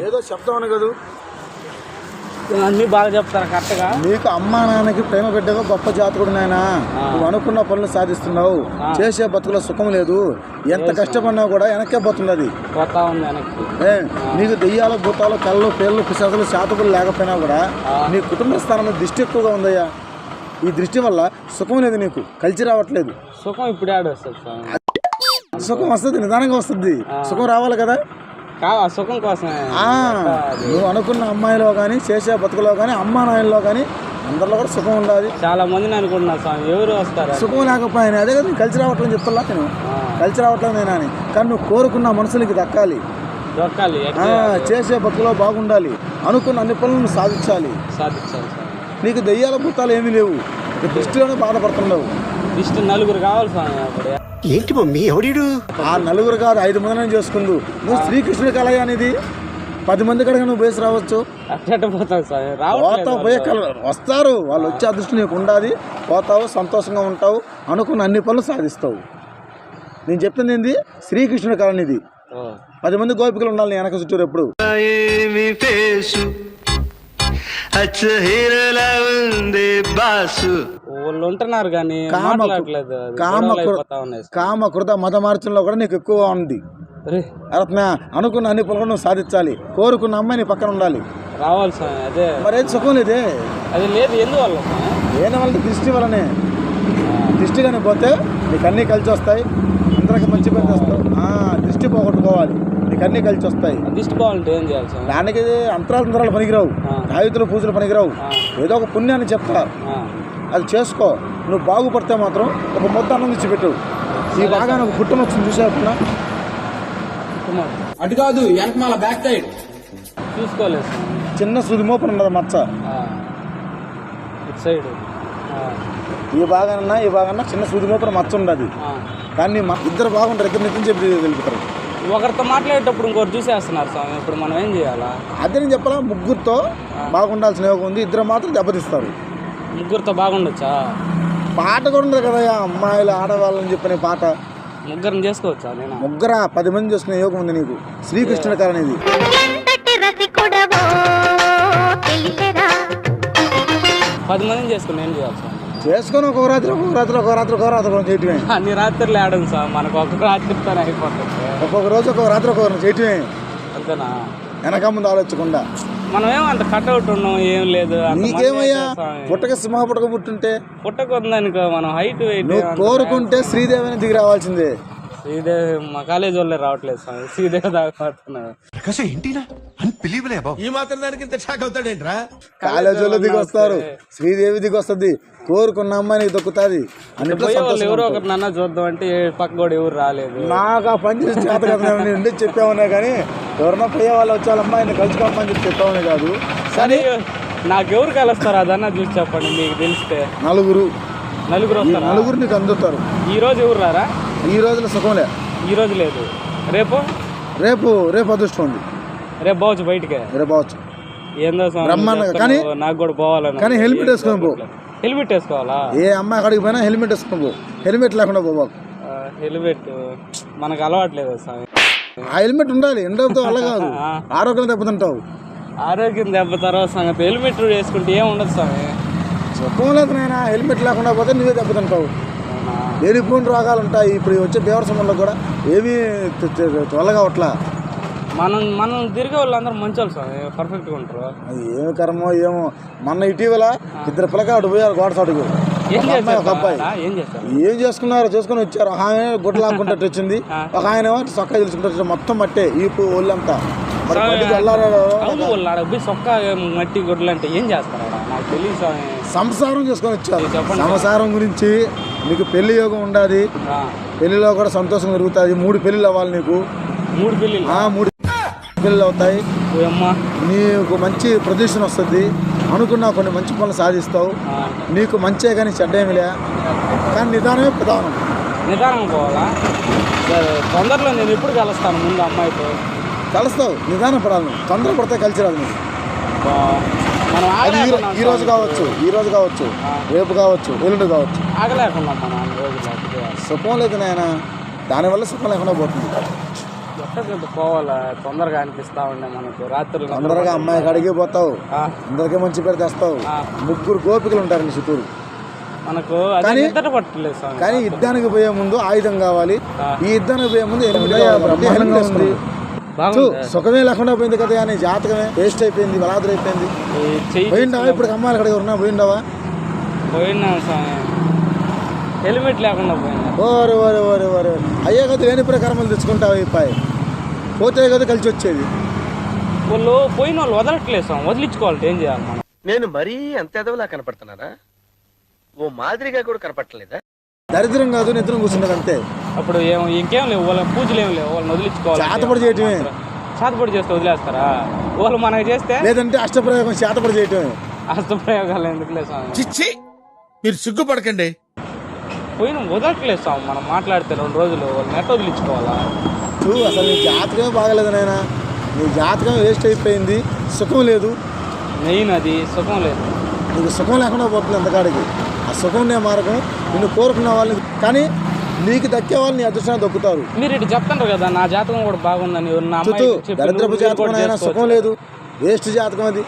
ఏదో అని కదా? అన్ని బాగా చెప్తారు కరెక్ట్గా నీకు అమ్మా నాన్నకి ప్రేమ బిడ్డగా గొప్ప జాతకుడు నాయనా. నువ్వు అనుకున్న పనులు సాధిస్తున్నావు. చేసే బతుకులో సుఖం లేదు. ఎంత కష్టపడినా కూడా వెనక్కే ఏ, నీకు దెయ్యాలు భూతాలు కళ్ళు పేర్లు పిశాచులు శాతకులు లేకపోయినా కూడా నీ కుటుంబ స్థానం దృష్టి ఎక్కువగా ఉందయ్యా. ఈ దృష్టి వల్ల సుఖం లేదు నీకు. కలిసి రావట్లేదు. సుఖం ఇప్పుడే సుఖం వస్తుంది నిదానంగా వస్తుంది. సుఖం రావాలి కదా? సుఖం కోసమే. ఆ, నువ్వు అనుకున్న అమ్మాయిలో కానీ చేసే బతుకులో కానీ అమ్మా నాయనలో కానీ అందరిలో కూడా సుఖం ఉండాలి చాలా మందిని అనుకుంటున్నా స్వామి ఎవరు వస్తారు సుఖం లేకపోయినా అదే కదా కలిసి రావట్లేదు చెప్తున్నా నేను. కలిసి రావట్లేదు నేను అని. కానీ నువ్వు కోరుకున్న మనసులకి దక్కాలి. దొక్కాలి చేసే బతుకులో బాగుండాలి. అనుకున్న అన్ని పనులను సాధించాలి. సాధించాలి నీకు దయ్యాల భూతాలు ఏమీ లేవు. దృష్టిలోనే బాధపడుతున్నావు ఇష్ట నలుగురు కావాలి స్వామి అప్పుడు. ఏంటి మమ్మీ ఎవడీడు? ఆ నలుగురు కాదు ఐదు మందిని చేసుకుందు. నువ్వు శ్రీకృష్ణుడి కలయ అనేది పది మంది కడగా నువ్వు బేసి రావచ్చు. అట్ట పోతావు స్వామి? పోతావు రావట్లేదు పోయే కల వస్తారు. వాళ్ళు వచ్చే అదృష్టం నీకు ఉండాలి పోతావు సంతోషంగా ఉంటావు అనుకున్న అన్ని పనులు సాధిస్తావు. నేను చెప్పింది ఏంది? శ్రీకృష్ణుడి కళ ఓ. పది మంది గోపికలు ఉండాలి వెనక చుట్టూరు ఎప్పుడు. ఏమి ఫేసు? అచ్చహీరలా ఉంది బాసు. వాళ్ళు ఉంటున్నారు కానీ కామ మాట్లాడట్లేదు అది. కామ గొడవలు కృ- అయిపోతా ఉన్నాయి కామ కృత మత మార్చంలో కూడా నీకు ఎక్కువ ఉంది. రే. రత్న అనుకున్న అన్ని పనులు నువ్వు సాధించాలి. కోరుకున్న అమ్మాయి నీ పక్కన ఉండాలి. రావాలి స్వామి అదే. మరేం సుఖం లేదే? అది లేదు ఎందువల్ల స్వామి ఏన వల్ల దృష్టి వల్లనే. దృష్టి కానీ పోతే నీకు అన్నీ కలిసి వస్తాయి. అందరికి మంచి పని చేస్తావు. ఆ, దృష్టి పోగొట్టుకోవాలి. అన్నీ కలిసి వస్తాయి. దిష్టి పోవాలంటే ఏం చేయాలి స్వామి దానికి అంతరాలు పనికిరావు. ఆ. ఆయుధులు పూజలు పనికిరావు. ఏదో ఒక పుణ్యాన్ని చెప్తా ఆ. అది చేసుకో. నువ్వు బాగుపడితే మాత్రం ఒక ముద్ద అన్నం ఇచ్చి పెట్టు. ఈ బాగా నాకు పుట్టం వచ్చింది చూసేస్తున్నా కుమార్. అటు కాదు వెనకమాల బ్యాక్ సైడ్ చూసుకోలేదు చిన్న సూది మోపన ఉన్నది మచ్చ. ఇటు సైడ్. ఆ. ఈ బాగానన్నా ఈ బాగానన్నా చిన్న సూది మోపన మచ్చ ఉండదు. కానీ మా ఇద్దరు బాగుంటారు ఇద్దరు నిత్యం చెప్పి వెళ్తారు ఒకరితో మాట్లాడేటప్పుడు ఇంకోటి చూసేస్తున్నారు స్వామి. ఇప్పుడు మనం ఏం చేయాలా? అదే నేను చెప్పాలా? ముగ్గురితో బాగుండాల్సిన యోగం ఉంది. ఇద్దరు మాత్రం దెబ్బతీస్తారు. ముగ్గురితో బాగుండొచ్చా? పాట కూడా ఉంది కదా అమ్మాయిలు ఆడవాళ్ళని చెప్పిన పాట. ముగ్గురిని చేసుకోవచ్చా నేను? ముగ్గురా పది మంది చేసుకునే యోగం ఉంది నీకు. శ్రీకృష్ణుడి కారణం ఇది ఎంతటి రసికుడవో తెలియరా పది మందిని చేసుకుని ఏం చేయాలి స్వామి? చేసుకొని ఒక రాత్రి ఒక రాత్రి ఒక రాత్రి ఒక రాత్రి ఒక చేయటమే అన్ని రాత్రులు ఆడడం స్వామి. మనకు ఒక్కొక్క రాత్రితోనే అయిపోతుంది. ఒక్కొక్క రోజు ఒక్కొక్క రాత్రి ఒక్కొక్క చేయటమే. అంతేనా? వెనక ముందు ఆలోచించకుండా. మనం ఏం అంత కట్అవుట్ ఉన్నాం ఏం లేదు నీకేమయ్యా. పుట్టక సింహ పుట్టక పుట్టుంటే? పుట్టకొందనుకో మనం హైట్ వెయిట్ కోరుకుంటే శ్రీదేవిని దిగి రావాల్సిందే. శ్రీదేవి మా కాలేజ్ వాళ్ళే రావట్లేదు స్వామి శ్రీదేవి దాకా ప్రకాశం ఏంటినా? అన్బిలీవలే బాబు. ఈ మాత్రం దానికి ఇంత షాక్ అవుతాడేంట్రా? కాలేజీలో దిగి వస్తారు శ్రీదేవి దిగి వస్తుంది కోరుకున్న అమ్మాయిని దొక్కుతుంది. సంతోషంగా ఎవరో. ఒకరు నన్న చూద్దాం అంటే పక్క కూడా ఎవరు రాలేదు. నాకు ఆ పని చేసి చేత కదా నేను ఉండి చెప్పామనే కానీ ఎవరన్నా పోయే వాళ్ళు వచ్చే అమ్మాయిని కలుసుకోమని చెప్పి చెప్పామనే కాదు. సరే నాకెవరు కలుస్తారు? అదన్నా చూసి చెప్పండి మీకు తెలిస్తే. నలుగురు. నలుగురు వస్తారా? నలుగురు నీకు అందుతారు ఈ రోజు ఎవరు రారా? ఈ రోజుల సుఖంలే ఈ రోజు లేదు. రేపు? రేపు రేపు అదృష్టం ఉంది. రేపు పోవచ్చు బయటికి. రేపు పోవచ్చు. ఏందో. చెప్తున్నావు, కానీ- నాకు కూడా పోవాలని కానీ హెల్మెట్ వేసుకొని పో. హెల్మెట్ వేసుకోవాలా? ఏ అమ్మాయి అక్కడికి పోయినా హెల్మెట్ వేసుకుని పో. హెల్మెట్ లేకుండా పోబాకు ఆ, హెల్మెట్ మనకు అలవాట్లేదు స్వామి? ఆ హెల్మెట్ ఉండాలి. ఎండలతో వల్ల కాదు. ఆరోగ్యం దెబ్బతింటావు. ఆరోగ్యం దెబ్బ తర్వాత సంగతి హెల్మెట్ వేసుకుంటే ఏం ఉండదు స్వామి? సుఖం లేదు నాయన. హెల్మెట్ లేకుండా పోతే నువ్వే దెబ్బతింటావు. అవునా? లేనిపోయిన రోగాలు ఉంటాయి ఇప్పుడు వచ్చే బేవరసంలో కూడా ఏమీ తె- తె- త్వరగా అవట్లా? మనం మనం తిరిగే వాళ్ళందరూ మంచి వాళ్ళు స్వామి పర్ఫెక్ట్గా ఉంటారు. అది ఏమి కర్మో ఏమో. మొన్న ఇటీవల ఇద్దరు పిల్లకాడు పోయారు గోడ సాటుకు ఏం ఒక అబ్బాయి. ఏం చేసుకున్నారో చేసుకుని వచ్చారు. ఒక ఆయన గుడ్డ లాక్కుంటట్టు వచ్చింది. ఒక ఆయన చొక్కా తెలుసుకుంటే మొత్తం మట్టే ఈపు ఒళ్ళంతా. మట్టి గుడ్లు అంటే ఏం చేస్తారు? సంసారం చేసుకొని వచ్చారు. సంసారం గురించి నీకు పెళ్ళి యోగం ఉండాలి ఆ, పెళ్ళిలో కూడా సంతోషం జరుగుతుంది మూడు పెళ్ళిళ్ళు అవ్వాలి నీకు. మూడు ఆ మూడు పెళ్ళిళ్ళు అవుతాయి. నీకు మంచి ప్రొడ్యూషన్ వస్తుంది. అనుకున్న కొన్ని మంచి పనులు సాధిస్తావు. నీకు మంచే కానీ చెడ్డేమిలే కానీ నిదానమే ప్రధానం. నిదానం పోవాలా? తొందరలో నేను ఎప్పుడు కలుస్తాను ముందు అమ్మాయితో? కలుస్తావు. నిదానం పడాలి నువ్వు. తొందర పడితే కలిసి రాదు నీకు. అది ఈ రోజు. కావచ్చు ఈ రోజు కావచ్చు రేపు కావచ్చు ఎల్లుండి కావచ్చు. ఆగలేకున్నాం మనం రోజు లేకపోతే. సుఖం లేదు నాయన దానివల్ల సుఖం లేకుండా పోతుంది. ఎక్కడికి పోవాలా? తొందరగా అనిపిస్తా ఉండే మనకు రాత్రులు. తొందరగా అమ్మాయి కాడికి పోతావు ఆ, అందరికీ మంచి పేరు తెస్తావు. ముగ్గురు గోపికలు ఉంటారు నీ చుట్టూరు. మనకు అది కానీ- పట్టలేదు యుద్ధానికి పోయే ముందు ఆయుధం కావాలి. ఈ యుద్ధానికి పోయే ముందు సుఖమే లేకుండా పోయింది కదా అని జాతకమే వేస్ట్ అయిపోయింది బలాదురు అయిపోయింది. ఈ చెయ్యి పోయిండావా ఇప్పుడు అమ్మాయిలు అక్కడికి ఉన్నా పోయిండావా? పోయినా హెల్మెట్ లేకుండా పోయినా. ఓరే ఓరే ఓరే ఓరే. అయ్యే కదా వేణి ప్రకారములు తెచ్చుకుంటావు ఈ పాయ్? పోతే కదా కలిసి వచ్చేది. వాళ్ళు పోయిన వాళ్ళు వదలట్లేదు వదిలించుకోవాలి ఏం చేయాలి మనం? నేను మరీ అంత ఎదవలా కనపడుతున్నారా ఓ మాదిరిగా కూడా కనపడలేదా దరిద్రం కాదు నిద్రం కూర్చున్నది అంతే. అప్పుడు ఏం ఇంకేం లేవు. వాళ్ళ పూజలు ఏం లేవు. వాళ్ళని వదిలించుకోవాలి. చేతపడి చేయటమే. చేతపడి చేస్తే వదిలేస్తారా? వాళ్ళు మనకి చేస్తే లేదంటే అష్టప్రయోగం చేతపడి చేయటం హస్తప్రయోగాలు ఎందుకు లేదు స్వామి? చిచ్చి మీరు సిగ్గుపడకండి. పోయిన వదలట్లేదు స్వామి. మనం మాట్లాడితే రెండు రోజులు వాళ్ళని ఎట్ట వదిలించుకోవాలా? చూ అసలు నీ జాతకమే బాగలేదు నాయన. నీ జాతకం వేస్ట్ అయిపోయింది. సుఖం లేదు. మెయిన్ అది సుఖం లేదు. నీకు సుఖం లేకుండా పోతుంది అంతకాడికి ఆ సుఖం మార్గం నిన్ను కోరుకున్న వాళ్ళని కానీ నీకు దక్కే వాళ్ళు నీ అదృష్టాన్ని దొక్కుతారు. మీరు ఇటు చెప్తారు కదా నా జాతకం కూడా బాగుందని నా చెప్పి దరిద్రపు నువ్వు జాతకం కూడా అయినా చేసుకోవచ్చు. సుఖం లేదు వేస్ట్ జాతకం అది.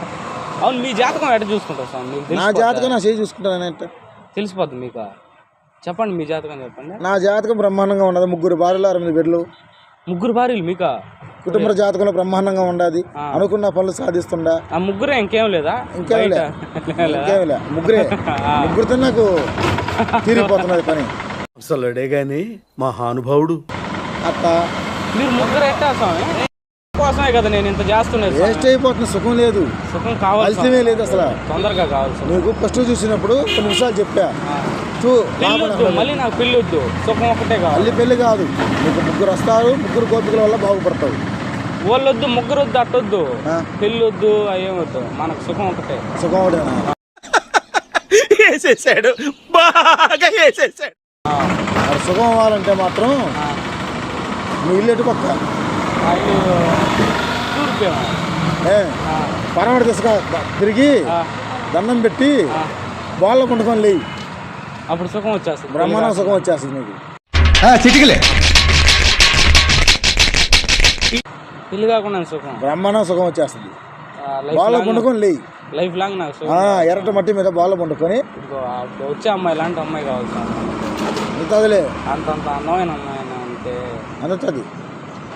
అవును మీ జాతకం ఎట్ట చూసుకుంటారు స్వామి? మీకు నా తెలిసిపోద్దా? జాతకం నా చేయి చూసుకుంటానంటే తెలిసిపోద్ది మీకు? చెప్పండి మీ జాతకం చెప్పండి. నా జాతకం బ్రహ్మాండంగా ఉండదు ముగ్గురు భార్యలు అరవై బిడ్డలు. ముగ్గురు భార్యలు మీకా? కుటుంబ జాతకంలో బ్రహ్మాండంగా ఉండదు ఆ. అనుకున్న పనులు సాధిస్తుండా. ఆ ముగ్గురే ఇంకేం లేదా? ఇంకేం లే బయట? లేదా? ఇంకేం లే. ముగ్గురే. ముగ్గురితో నాకు తీరిపోతున్నది పని. అసలుడే గాని మహానుభావుడు. అత్త మీరు ముగ్గురు ఎట్టా స్వామి? కోసమే కదా నేను ఇంత చేస్తున్నది స్వామి. వేస్ట్ అయిపోతున్న సుఖం లేదు. సుఖం కావాలి ఫలితమే స్వామి. లేదు అసలు. తొందరగా కావాలి స్వామి. నీకు ఫస్ట్ చూసినప్పుడు కొన్ని విషయాలు చెప్పా. చూ మళ్ళీ నాకు పెళ్ళి వద్దు సుఖం ఒకటే కావాలి. మళ్ళీ పెళ్ళి కాదు. నీకు ముగ్గురు వస్తారు ముగ్గురు గోపికల వల్ల బాగుపడతావు వాళ్ళు వద్దు ముగ్గురు వద్దు అట్టొద్దు. ఆ. పెళ్ళి వద్దు అయ్యేం వద్దు మనకు సుఖం ఒకటే సుఖం ఒకటేనా? వేసేసాడు బాగా వేసేసాడు మరి సుఖం అవ్వాలంటే మాత్రం. నీ ఇల్లు ఎటు పక్క. పరమడి తీసుక తిరిగి. దండం పెట్టి. బాల్లో పండుకొని లేయి. అప్పుడు సుఖం వచ్చేస్తుంది. బ్రహ్మాండం సుఖం వచ్చేస్తుంది నీకు చిటికలే. పెళ్ళి కాకుండా సుఖం. బ్రహ్మాండం సుఖం వచ్చేస్తుంది. ఆ, లైఫ్ బాల్లో పండుకొని లేయి. లైఫ్ లాంగ్ నాకు ఎర్రటి మట్టి మీద బాల్లో పండుకొని వచ్చే అమ్మాయి లాంటి అమ్మాయి కావాలి మిగతాదిలే అంతంత అందమైన అమ్మాయి అంటే అందుతుంది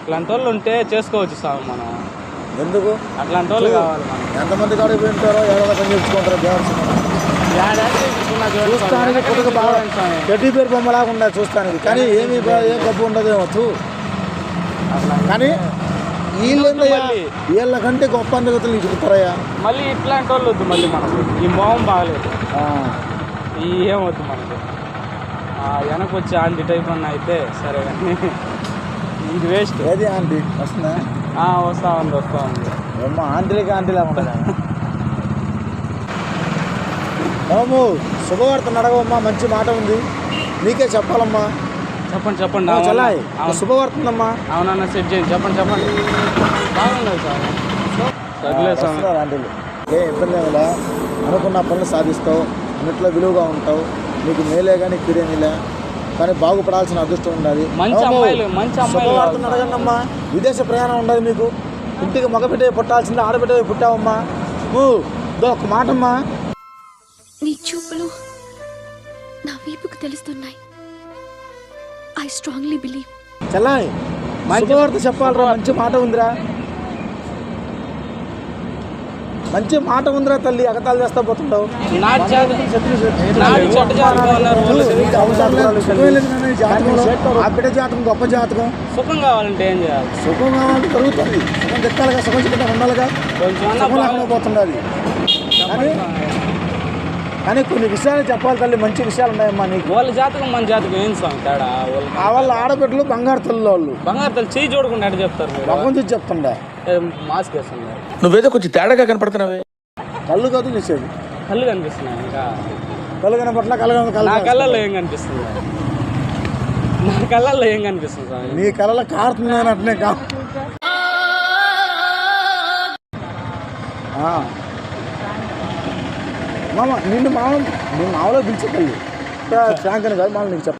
ఇట్లాంటి వాళ్ళు ఉంటే చేసుకోవచ్చు సార్ మనం. ఎందుకు? అట్లాంటి వాళ్ళు కావాలి మనం. ఎంతమంది పోయి ఉంటారో చూసుకున్నా చూడండి స్వామి. చూస్తానికి పుట్టుక బాగా. టెడ్డీ పేరు బొమ్మలాగా ఉండదు చూస్తానికి. కానీ ఏమి ఏం గబ్బు ఉండదు ఏమొచ్చు అట్లా కానీ మళ్ళీ. వీళ్ళ కంటే గొప్ప అందగతులు నీకు చెప్తారయ్యా మళ్ళీ ఇట్లాంటి వాళ్ళు వద్దు మళ్ళీ మనకు. ఈ మొహం బాగలేదు. ఈ ఏం వద్దు మనకి. ఆ వెనక వచ్చి ఆంటీ టైప్ అన్న అయితే సరే. కానీ ఇది వేస్ట్ ఏది ఆంటీ? వస్తుందా? వస్తా ఉంది వస్తా ఉంది. ఏమో ఆంటీలకి ఆంటీలా ఉండదా బాబు శుభవార్త నడవమ్మా మంచి మాట ఉంది. నీకే చెప్పాలమ్మా. చెప్పండి చెప్పండి? చలాయ్. శుభవార్త ఉందమ్మా. అవునన్నా సెట్ చేయండి. చెప్పండి చెప్పండి. బాగున్నది సార్? సర్లే సార్. వస్తున్నారు ఆంటీలు. ఏ ఇబ్బంది అనుకున్న పనులు సాధిస్తావు. అన్నిట్లో విలువగా ఉంటావు. నీకు మేలే కానీ కీడేనిలే కానీ బాగుపడాల్సిన అదృష్టం ఉండాలి. మంచి బాబు, అమ్మాయిలు, మంచి అమ్మాయిలు శుభవార్తను కావాలి. అడగండి అమ్మా. విదేశ ప్రయాణం ఉండదు మీకు. ఇంటికి మగబిడ్డ పుట్టాల్సిందే ఆడబిడ్డ పుట్టావమ్మా. ఒక మాటమ్మా. నీ చూపులు నా వీపుకు తెలుస్తున్నాయి. ఐ స్ట్రాంగ్లీ బిలీవ్ చెల్లాయ్ మంచి- శుభవార్త చెప్పాలరా మంచి మాట ఉందిరా. మంచి మాట ఉందిరా తల్లి అగతాలు చేస్తా పోతుంటావు. ఆ బిడ్డ జాతకం గొప్ప జాతకం. సుఖం కావాలంటే ఏం చేయాలి? సుఖం కావాలంటే కలుగుతుంది సుఖం సుఖం ఉండాలిగా. సుఖం లేకుండా పోతుండాలి. కానీ కొన్ని విషయాలు చెప్పాలి తల్లి మంచి విషయాలు ఉన్నాయమ్మా నీకు. వాళ్ళ జాతకం మన జాతకం ఏం స్వామి తేడా? వాళ్ళు ఆ వాళ్ళ ఆడబిడ్డలు బంగారు తల్లి వాళ్ళు. బంగారు తల్లి చేయి చూడకుండా ఎట్ట చెప్తారు మీరు? చూసి చెప్తుండే. ఏ, మాస్క్ వేస్తున్నారు నువ్వేదో కొంచెం తేడాగా కనపడుతున్నావే. కళ్ళు కాదు నిచ్చేది కళ్ళు కనిపిస్తున్నాయి ఇంకా. కళ్ళు కనపట్ల కళ్ళు కనప- నా కళ్ళు కళ్ళల్లో ఏం కనిపిస్తుంది? నా కళ్ళల్లో ఏం కనిపిస్తుంది స్వామి? నీ కళ్ళలో కారుతున్నాయని అట్నే కా ఆ. మామ నిన్ను మామ నేను మామలో పిలిచి తల్లి ఫ్రాంక్ అని కాదు మామ నీకు చెప్తా